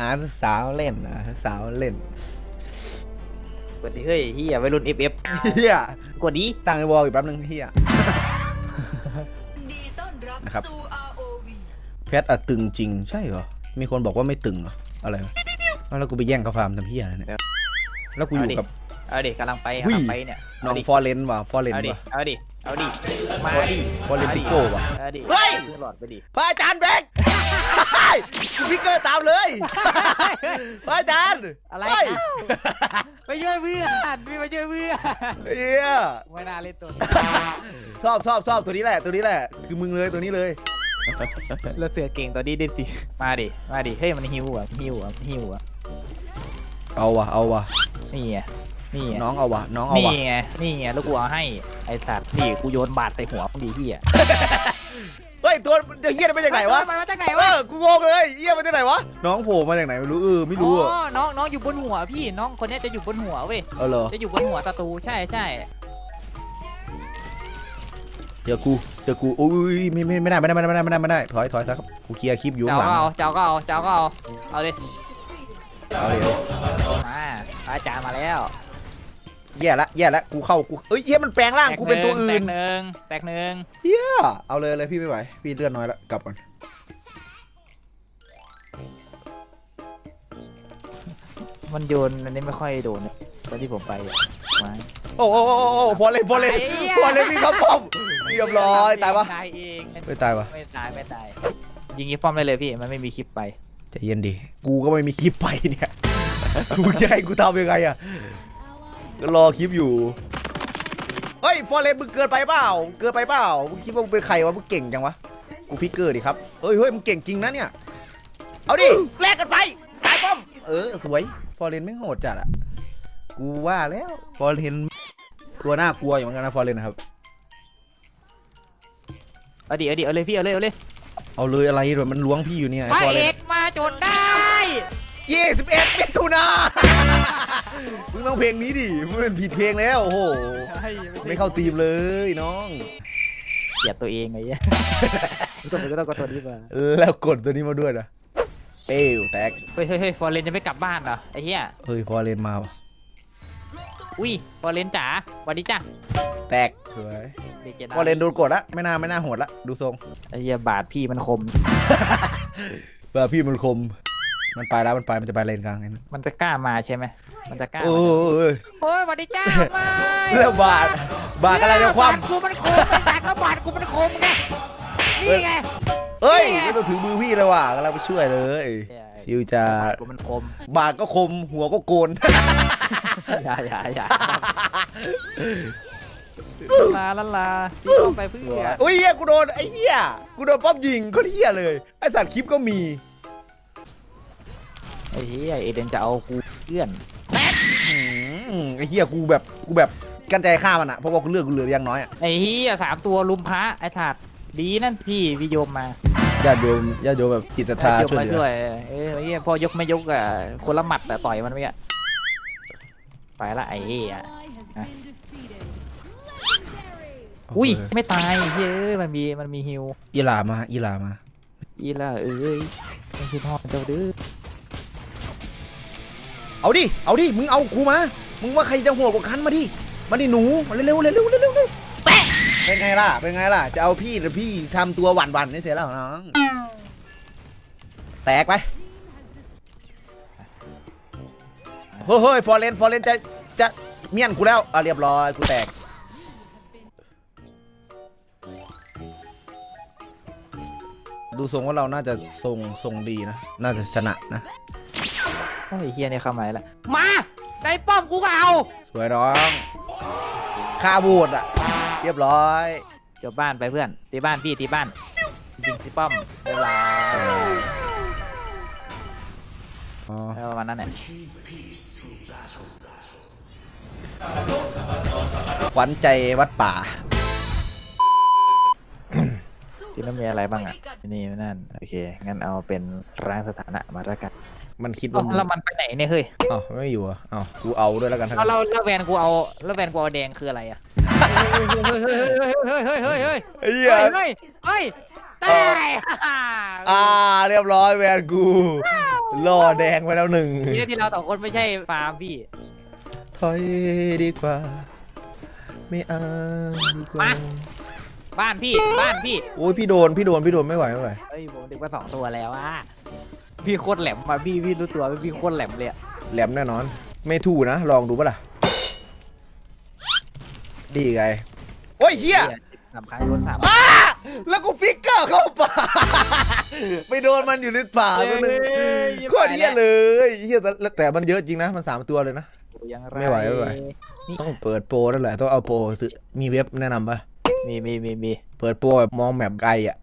หาสาวเล่นนะสาวเล่นกดดิเฮ้ยเฮียวัยรุ่น FF เฮียกดดิตั้งไอ้วอลอีกแป๊บนึงเฮีย ดีต้อนรับนะครับ สู่ ROV เพชรอะตึงจริงใช่เหรอ มีคนบอกว่าไม่ตึงเหรอ อะไรวะอ้าวแล้วกูไปแย่งเขาฟาร์มทำเฮียอะไรเนี่ย แล้วกูอยู่กับ เอาดิกำลังไปหุ้กำยลังไปเนี่ยน้องเาดิฟอร์เรนว่ะฟอร์เรนเอาดิว่ะ เอาดิเอาดิมาดิวอลเลนติโก้ว่ะ เอาดิเฮ้ยซื้อหลอดไปดิพระอาจารย์แบงค์กู พิกเกอร์ตามเลยพระอาจารย์อะไรเฮ้ยไปช่วยเพื่อนพี่มาช่วยเพื่อนเฮียไม่น่าเล่นตัวนี้ชอบชอบชอบตัวนี้แหละ ตัวนี้แหละ คือมึงเลยตัวนี้เลยแล้วเสือเก่งตัวนี้ดิสิมาดิมาดิเฮ้ยมันหิวอะหิวอะหิวอะเอาวะเอาวะนี่ไง นี่ไงน้องเอาวะน้องเอานี่วะไงนี่ไงแล้วกูเอาให้ไอ้สัตว์นี่กูโยนบาดใส่หัวมึงดีเฮียเฮ้ยตัวเฮียมันมาจากไหนวะมันมาจากไหนเอวะอกูงงเลยเฮียมันจากไหนวะน้องโผล่มาจากไหนไม่รู้เออไม่รู้อะอ๋อน้องน้องอยู่บนหัวพี่น้องคนเนี้ยจะอยู่บนหัวเว้ยเออเหรอจะอยู่บนหัวตะตูใช่ใช่เจอกูเจอกูอุ้ยไม่ไม่ไม่ได้ไม่ได้ไม่ได้ไม่ได้ไม่ได้ไม่ได้ถอยถอยถอยครับกูเคลียร์คลิปอยู่เจ้าข้างหลังก็เอาเจ้าก็เอาเจ้าก็เอาเอาดิเอาเลยมาอาจารย์มาแล้ว แย่ละแย่ละกูเข้ากูเอ้ยเฮียมันแปลงร่างกูเป็นตัวอื่นแตกหนึ่งแตกหนึ่งเฮียเอาเลยเลยพี่ไม่ไหวพี่เลือดน้อยแล้วกลับก่อนมันโยนอันนี้ไม่ค่อยโดนนะตอนที่ผมไปอะมาโอ้โอ้โอ้โอ้พอเลยพอเลยพอเลยพี่ครับป้อมเรียบร้อยตายปะตายเองไม่ตายวะไม่ตายไม่ตายยิงยี่ป้อมได้เลยพี่มันไม่มีคลิปไปใจเย็นดิกูก็ไม่มีคลิปไปเนี่ยกูจะให้กูทำยังไงอะ ก็รอคลิปอยู่ เฮ้ยฟอร์เรนมึงเกินไปเปล่า เกินไปเปล่า มึงคิดว่ามึงเป็นใครวะ มึงเก่งจังวะ กูพิกเกอร์ดิครับ เฮ้ยเฮ้ยมึงเก่งจริงนะเนี่ย เอาดิ แลกกันไปตายป้อม เออสวย ฟอร์เรนไม่งโหดจัดอะกูว่าแล้ว ฟอร์เรนตัวน่ากลัวอยู่เหมือนกันนะฟอร์เรนนะครับ เอาดิเอาดิเอาเลยพี่เอาเลยเอาเลยเอาเลยอะไรเดี๋ยวมันล้วงพี่อยู่เนี่ยพระฟอร์เอเรนกมาจนได้ ยี่สิบเอ็ดมิถุนา มึงต้องเพลงนี้ดิมึงเป็นผิดเพลงแล้ว โอ้โหไม่เข้าตีมเลยน้อง เกลียดตัวเองไงเงี้ยก็ต้องก็ต้องกดตัวนี้มาแล้วกดตัวนี้มาด้วยนะเป้วแตก เฮ้ยเฮ้ยเฮ้ยฟอร์เรนจะไม่กลับบ้านเหรอไอ้เหี้ยเฮ้ย ฟอร์เรนมาว่ะอุ้ยฟอร์เรนจ๋าสวัสดีจ้ะแตก สวย เด็กเจฟอร์เรนโดนกดละ ไม่น่าไม่น่าโหดละ ดูทรงไอ้เหี้ยบาดพี่มันคมเบอร์พี่มันคม มันไปแล้วมันไปมันจะไปเลนกลางไอ้นั่นมันจะกล้ามาใช่ไหมมันจะกล้าโอ้มายโอ้ยสวัสดีจ้าไม่แล้วบาดบาดอะไรจะคว่บาดกูมันคมไอ้บาดก็บาดกูมันคมไงนี่ไงำเฮ้ยไม่ต้องถือมือพี่เลยว่ะกำลังไปช่วยเลยซิวจะบาดกูมันคมบาดก็คมหัวก็โกน อย่าอย่าอย่าลาลาลาพี่ต้องไปเพื่อ อุ้ยเหี้ยกูโดนไอ้เหี้ยกูโดนป้อมยิงก็เหี้ยเลยไอ้สัตว์คลิปก็มี ไอ้เหี้ยเอเดนจะเอากูเพื่อนอืมไอ้เหี้ยกูแบบกูแบบกันใจฆ่ามันอะเพราะว่ากูเลือกกูเหลือยังน้อยอะไอ้เหี้ยสามตัวลุมพระไอ้ถาดดีนั่นพี่พี่โยมมาญาติโยมญาติโยมแบบจิตศรัทธาโยมช่วยมาเหลืช่วอยเอ้ยไอ้เหี้ยพอยกไม่ยกอะคนละหมัดแต่ต่อยมันไม่อะไปละไอ้เหี้ยอุ้ยไม่ตายเฮ้ยมันมีมันมีฮิว อีหลามาอีหลามา อีล่ะเอ้ยมันคิดฮอดเจ้าดื้อ เอาดิ เอาดิ มึงเอากูมา มึงว่าใครจะโหดกว่ากันมาดิ มาดิหนูมาเร็วเร็วเร็วเร็วเร็วแปะเป็นไงล่ะ เป็นไงล่ะ จะเอาพี่หรือพี่ทำตัวหวั่นๆนี่เสียแล้วน้อง แตกไปเฮ้ยเฮ้ยฟอร์เรนฟอร์เรนจะ จะเมียนกูแล้วอะเรียบร้อย กูแตกดูทรงว่าเราน่าจะทรงทรงดีนะ น่าจะชนะนะ โอ้ยเฮียเนี่ยเข้ามาแล้วมาได้ป้อมกูก็เอา สวยน้องค่าโหวตอะเรียบร้อยจบบ้านไปเพื่อนตีบ้านพี่ตีบ้านยิงตีป้อมเวลาอ๋อประมาณนั้นแหละขวัญใจวัดป่า ที่นั่นมีอะไรบ้างอะนี่นั่นโอเคงั้นเอาเป็นร้างสถานะมาแล้วกัน มันคิดเอ้าว่ามึงแล้วมันไปไหนเนี่ยเฮ้ยอ้าวไม่อยู่เหรอะอ้าวกูเอาด้วยแล้วกันทั้งเอานั้นแล้วแล้วแวนกูเอาแล้วแวนกูเอาแดงคืออะไรอะเฮ้ยเฮ้ยเฮ้ยเฮ้ยเฮ้ยเฮ้ยไอ้เหี้ยเฮ้ยเฮ้ยเฮ้ยตายอ่าเรียบร้อยแวนกูล่อแดงไปแล้วหนึ่งนี่ที่เราสองคนไม่ใช่ฟาร์มพี่ถอยดีกว่า ไม่เอาดีกว่ามาบ้านพี่บ้านพี่โอ้ยพี่โดนพี่โดนพี่โดนไม่ไหวไม่ไหวเฮ้ยผมดึงมาสองตัวแล้วอะ พี่โคตรแหลมมาพี่พี่รู้ตัวไหมพี่โคตรแหลมเลยอะแหลมแน่นอน ไม่ถูกนะ ลองดูปะล่ะ ดีไง โอ้ยเฮียสามครั้งโดนสามอ้าแล้วกูฟิกเกอร์เข้าป่า ไปโดนมันอยู่ในป่าตัวหนึงโคตรเฮียเลยเฮียแต่แต่มันเยอะจริงนะ มันสามตัวเลยนะ ยังรไม่ไหวไม่ไหว ต้องเปิดโปรนั่นแหละต้องเอาโปรซื้อมีเว็บแนะนำปะมีมีมีมี เปิดโปรแบบมองแมปไกลอะ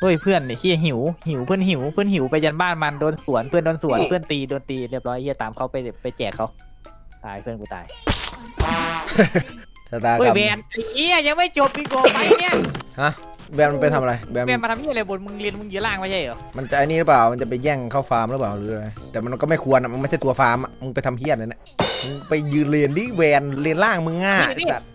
เฮ้ยเพื่อนเนี่ยเฮียหิวหิวเพื่อนหิวเพื่อนหิวไปยันบ้านมันโดนสวนเพื่อนโดนสวนเพื่อนตีโดนตีเรียบร้อยเฮียตามเขาไปไปแจกเขาตายเพื่อนกูตายชะตากเฮ้รยรมแวนไอ้เฮียยังไม่จบอีกโกไปเนี่ยฮะแบมมันไปทำอะไรแบมแวนมาทำเฮียอะไรบนมึงเรียนมึงอยู่ล่างไม่ใช่เหรอมันจะไอ้นี่หรือเปล่ามันจะไปแย่งเข้าฟาร์มหรือเปล่าหรืออะไรแต่มันก็ไม่ควรอะมันไม่ใช่ตัวฟาร์มอะมึงไปทำเฮี้ยนเลยเนี่ยมึงไปยืนเรียนดิแวนเรียนล่างมึงง่ายไอ้สัตว์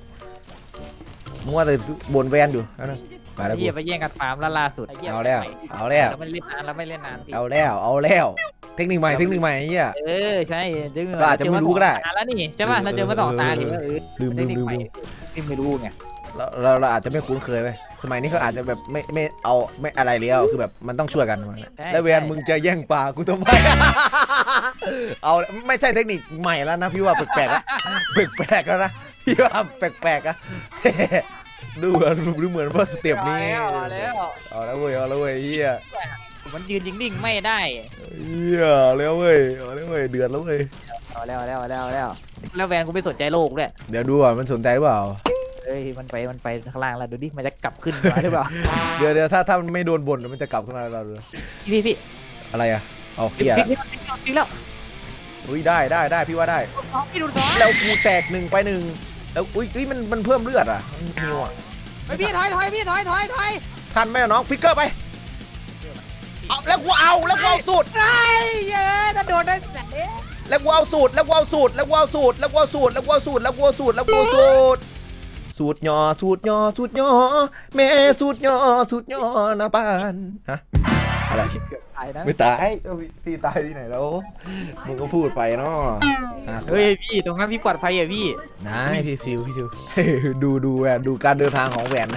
มึงว่าแต่บนแวนอยู่เอานะ ไปแล้วกู เฮียไปแย่งกันฟาร์มล่าล่าสุดเอาแล้ว เอาแล้วแล้วไม่เล่นนานแล้วไม่เล่นนานพี่เอาแล้ว เอาแล้ว เทคนิคใหม่ เทคนิคใหม่ไอ้เฮีย เออใช่ดึงเราอาจจะไม่รู้ก็ได้เจอมาสองตาแล้วนี่ใช่ป่ะเราเจอมาสองตาเลยว่าเออลืมลืมลืมลืมที่ไม่รู้ไงเราเราเราอาจจะไม่คุ้นเคยไปสมัยนี้เขาอาจจะแบบไม่ไม่เอาไม่อะไรแล้วคือแบบมันต้องช่วยกัน แล้วแวนมึงจะแย่งปลากูทำไม เอาไม่ใช่เทคนิคใหม่แล้วนะพี่ว่าแปลกๆแล้วแปลกๆแล้วนะพี่ว่าแปลกๆอะ ดูเหมือนดูเหมือนว่าสเต็ปนี้เอาแล้วเอาแล้วเว้ยเอาแล้วเว้ยเฮียมันยืนนิ่งๆไม่ได้เฮียเอาแล้วเว้ยเอาแล้วเว้ยเดือดแล้วเว้ยเอาแล้วเอาแล้วเอาแล้วเอาแล้วแล้วแวนกูไม่สนใจโลกด้วยเดี๋ยวดูอะมันสนใจหรือเปล่าเอ้ยมันไปมันไปข้างล่างแล้วดูดิมันจะกลับขึ้นมาหรือเปล่าเดี๋ยวเดี๋ยวถ้าถ้ามันไม่โดนบ่นมันจะกลับขึ้นมาเราดูพี่พี่อะไรอะเอาพี่เกียร์ฟิกฟิกฟิกฟิกแล้วอุ้ยได้ได้ได้พี่ว่าได้สองพี่ดูสองแล้วกูแตกหนึ่งไปหนึ่ง แล้วอุ้ยอุ้ยมันมันเพิ่มเลือดอะมันฮิวอะไปพี่ถอยถอยพี่ถอยถอยถอยทันไหมอะน้องฟิกเกอร์ไปเอาแล้วกูเอาแล้วกูเอาสูตร ไอ้เย้ถ้าโดนได้สัตว์เอ๊ะแล้วกูเอาสูตรแล้วกูเอาสูตรแล้วกูเอาสูตรแล้วกูเอาสูตรแล้วกูเอาสูตรแล้วกูเอาสูตรแล้วกูเอาสูตรสูตรย่อสูตรย่อสูตรย่อแม่สูตรย่อสูตรย่อนะบ้านฮะอะไร เกือบตายนะ ไม่ตายเอ้ยพี่ตายที่ไหนแล้วมึงก็พูดไปเนาะอะเฮ้ยพี่ตรงนั้นพี่ปลอดภัยอะพี่นายพี่ฟิวพี่ฟิว ดูดูแหวนดูการเดินทางของแหวน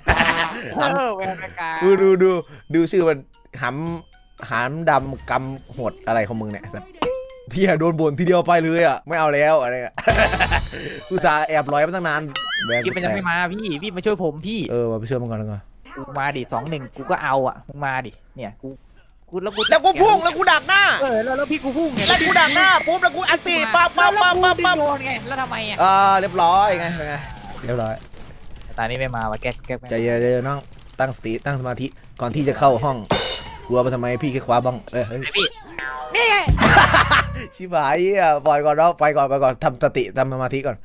เออแวนกาดูดูดูดูชื่อมันหำหามดำกำหดอะไรของมึงเนี่ยสัสที่โดนบ่นทีเดียวไปเลยอะไม่เอาแล้วอะไรอะกูสาห์แอบลอยมาตั้งนานแหวนคิดมันยังไม่มาพี่พี่มาช่วยผมพี่เออมาไปช่วยมันก่อนแล้วกัน กูมาดิสองหนึ่งกูก็เอาอะมึงมาดิเนี่ยกู กูแล้วกูแล้วกูพุ่งแล้วกูดักหน้าเออแล้วแล้วพี่กูพุ่งไงแล้วกูดักหน้าปุ๊บแล้วกูอันตีปั๊บปั๊บแล้วปั๊บกูปั๊บดึปั๊งบโดนไงแล้วทำไมอะอ่าเรียบร้อยไงเป็นไงเรียบร้อยตอนนี้ไม่มาว่ะแก๊กแก๊กใจเย็นใจเย็นน้องตั้งสติตั้งสมาธิก่อนที่จะเข้าห้องกลัวไปทำไมพี่แค่คว้าบ้องเออเฮ้ยไอพี่นี่ไงชิบหายอะปล่อยก่อนเนาะไปก่อนไปก่อนทำสติทำสมาธิก่อน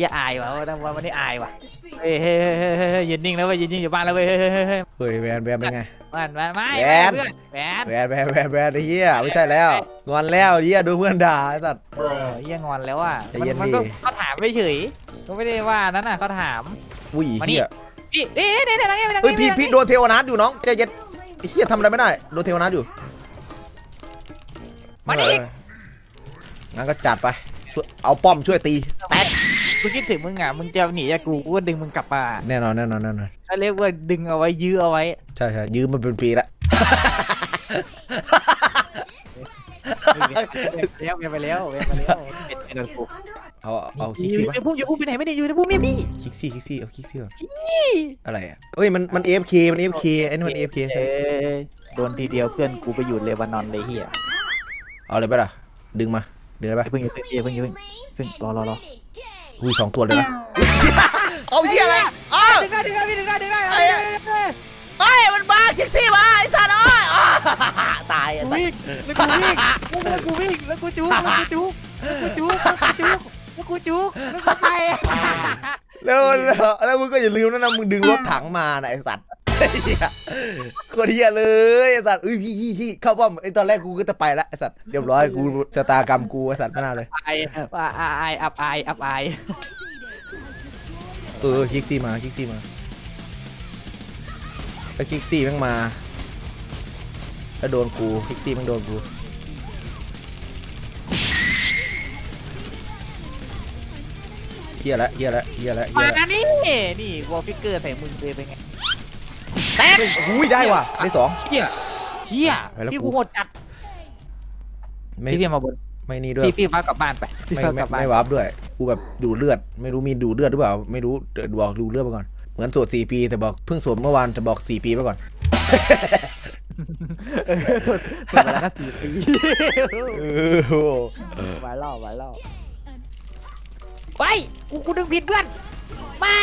อย่าอายว่ะวันวันนี้อายว่ะเฮ้ยเฮ้ยเฮ้ยเฮ้ยเฮ้ยยืนนิ่งแล้วเว้ยยืนนิ่งอยู่บ้านแล้วเว้ยเฮ้ยเฮ้ยเฮ้ยเฮ้ยเฮ้ยแวนแวนเป็นไง บ้านบ้านไม่แหวนเพื่อนแหวนแวนแวนแวนแวนไอ้เหี้ยไม่ใช่แล้วงอนแล้วเหี้ยโดนเพื่อนด่าไอ้สัตว์ เออเหี้ยังงอนแล้วอะใจมันเย็นมันก็ดิ เขาถามไม่เฉยก็ไม่ได้ว่านั้นน่ะเขาถาม อุ้ยมานี่ เหี้ยพี่เอ๊ะเนี่ยเนี่ยทางนี้ทางนี้เฮ้ยพี่ทางนี้พี่โดนเทวนาทอยู่น้องใจเย็นไอ้เหี้ยทำอะไรไม่ได้โดนเทวนาทอยู่มานี่เอองั้นก็จัดไปช่วยเอาป้อมช่วยตีแตก กูคิดถึงมึงอะมึงจะหนีจากกูกูก็ดึงมึงกลับมาแน่นอนแน่นอนแน่นอนเขาเรียกว่าดึงเอาไว้ยื้อเอาไว้ ใช่ใช่ยืมมันเป็นปีละแล้วเวียนไปแล้วเวียนไปแล้วเป็นเป็นกูเอาเอาอคิกยู่ซี่ปะในพุ่งอยู่พุ่งไปไหนไม่ได้อยู่ในพุ่งไม่พี่คิกซี่คิกซี่เอาคิกซี่ก่อนอะไรอะเฮ้ยมันมันเอฟเคมันเอฟเคไอ้นี่มันเอฟเคเอ้ยโดนทีเดียวเพื่อนกูไปอยู่เลบานอนเลยเฮียเอาเลยไปะล่ะดึงมาดึงได้ปะเพิ่งอย่าเพิ่งอย่าเพิ่งอย่าเพิ่งซึ่งรอรอรอ อุ้ยสองตัวเลยนะเอาเหี้ยอะไรอ้าวดึงได้ดึงได้พี่ดึงได้ดึงได้ไอ้เหี้ยเฮ้ยมันมาคิกซี่มาไอ้สัตว์เอ้ยอ้าวตายกูไอ้สัตว์วิ่งแล้วกูวิ่งแล้วกูวิ่งแล้วกูจุกแล้วกูจุกแล้วกูจุกแล้วกูจุกแล้วกูจุกแล้วกูไปแล้วแล้วแล้วมึงก็อย่าลืมนะนะมึงดึงรถถังมานะไอ้สัตว์ไอ้เหี้ย โคนเหี้ยเลยไอ้สัตว์อุ้ยพี่พี่พี่เข้าป้อมไอ้ตอนแรกกูก็จะไปละไอ้สัตว์เรียบร้อยกูชะตากรรมกูไอ้สัตว์ไม่น่าเลยไอว่าอายอับอายอับอายเออคิกซี่มาคิกซี่มาถ้าคิกซี่แม่งมาแล้วโดนกูพิกซี่มันโดนกูเฮียละเฮียละเฮียละเฮีมายละ นี่นี่วอลฟิกเกอร์ใส่มึงเลยเป็นไง แตกอุ้ยได้ว่ะได้สอง เฮียเฮียแล้วพี่กูกูโหดจัดไม่พี่พี่มาบนไม่นี่ด้วย พี่พี่พากลับบ้านไปพี่ไม่พาไม่กลับบ้านไม่วาร์ปด้วย กูแบบดูเลือด ไม่รู้มีดูเลือดหรือเปล่า ไม่รู้เดี๋ยวดูบอกดูเลือดไปก่อน เหมือนโสดสี่ปีแต่บอกเพิ่งโสดเมื่อวานแต่บอกสี่ปีไปก่อน เออสุดสุดแล้วก็สี่ปีเออโหไว้ล่อไว้ล่อไปกูกูดึงผิดเพื่อนไม่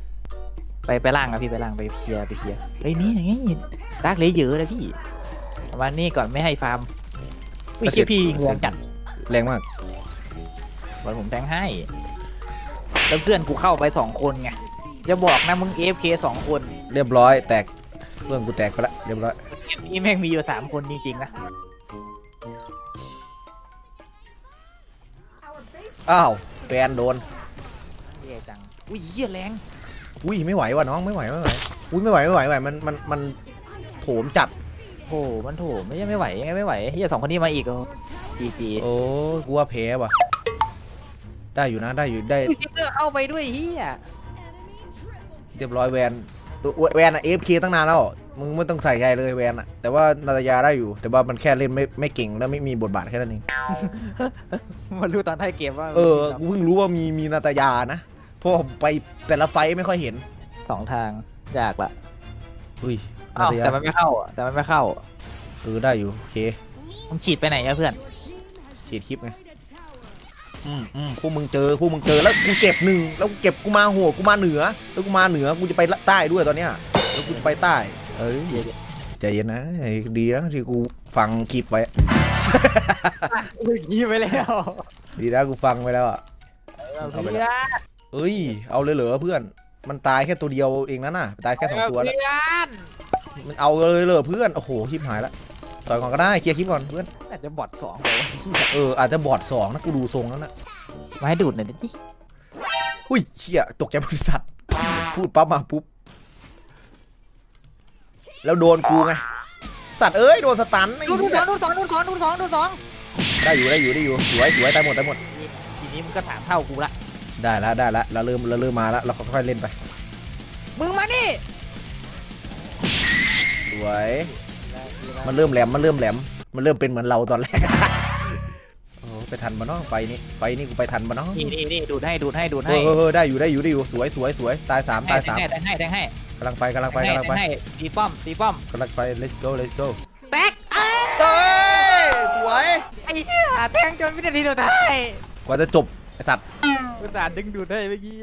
ไปไปล่างอะพี่ไปล่างไปเคลียร์ไปเคลียร์เฮ้ยนี่ไงดาร์กเลเยอะเลยพี่วันนี้ก่อนไม่ให้ฟาร์มอุ้ยเชี่ยพี่งวงจัดแรงมากวันผมแทงให้แล้วเพื่อนกูเข้าไปสองคนไงจะบอกนะมึง AFK สองคนเรียบร้อยแตกเพื่อนกูแตกไปแล้วเรียบร้อยเกมนี้แม่งมีอยู่สามคนจริงๆนะอ้าวแฟนโดนเหี้ยจังอุ้ยเหี้ยแรง อุ้ยไม่ไหวว่ะน้องไม่ไหวไม่ไหวอุ้ยไม่ไหวไม่ไหวไม่ไหวมันมันมันโถมจัดโหมันโถไม่ใช่ไม่ไหวยังไงไม่ไหวเฮียสองคนนี้มาอีกจีจีโอ้กูว่าแพ้ว่ะ ได้อยู่นะได้อยู่ได้อุ้ยเกอร์เข้าไปด้วยเฮียเรียบร้อยแวนแวนอะเอฟเคตั้งนานแล้วมึงไม่ต้องใส่ใจเลยแวนอะแต่ว่านาตายาได้อยู่ แต่ว่ามันแค่เล่นไม่ไม่เก่งและไม่มีบทบาทแค่นั้นเองมารู้ตอนท้ายเกมว่าเออกูเพิ่งรู้ว่ามีมีนาตายานะ เพราะผมไปแต่ละไฟท์ไม่ค่อยเห็นสองทางยากละอุ้ยนาอ้าวตายาแต่มันไม่เข้าอะแต่มันไม่เข้าเออได้อยู่โอเคมึงฉีดไปไหนอะเพื่อนฉีดคลิปไงอืมอืมพวกมึงเจอพวกมึงเจอแล้วกูเก็บหนึ่งแล้วกูเก็บกูมาหัวกูมาเหนือ แล้วกูมาเหนือกูจะไปใต้ด้วยตอนเนี้ยแล้วกูจะไปใต้ เอ้ยใจเย็นนะไอ้ดีนะที่กูฟังคลิปไว้ยี่ไปแล้วดีนะกูฟังไว้แล้วอะ เอาเอาไปเพื่แล้อว เอ้ย เอาเลยเหรอเพื่อน มันตายแค่ตัวเดียวเองนะน่ะ ตายแค่สองตัวแล้ว เพื่อนมันเอาเลยเหรอเพื่อน โอ้โหคลิปหายละต่อยก่อนก็ได้ เคลียร์คลิปก่อนเพื่อน อาจจะบอดสองไปวะเออ อาจจะบอดสองนะกูดูทรงแล้วนะมาให้ดูดหน่อยดิอุ้ยเชี่ยตกใจบริษัท พูดปั๊บมาปุ๊บ แล้วโดนกูไง สัตว์เอ้ย โดนสตันไอ้ดูดเหี้สอยงดูดสองดูดสองดูดสองดูดสองได้อยู่ได้อยู่ได้อยู่ สวยสวยตายหมดตายหมด ทีนี้มึงก็ถามเท่ากูละ ได้แล้วได้แล้วเราเริ่มเราเริ่มมาแล้วเราค่อยๆเล่นไปมึงมานี่สวยมันเริ่มแหลมมันเริ่มแหลมมันเริ่มเป็นเหมือนเราตอนแรกโอ้ไปทันมาเนาะไฟนี้ไฟนี้กูไปทันมาเนาะนี่นี่นี่ดูดให้ดูดให้ดูดเอให้อเออเออได้อยู่ได้อยู่ได้อยู่สวยสวยสวยตายสามตายสามแทงให้แทงให้กำลังไปกำลังไปแทงกำลังไปให้ตีป้อมตีป้อมกำลังไป let's go let's go แป๊กเอ้ยเอ้ยสวยไอ้เหี้ยแทงจนวินาทีสุดท้ายกว่าจะจบ ไอสัตว์ อุตส่าห์ดึงดูดได้เมื่อกี้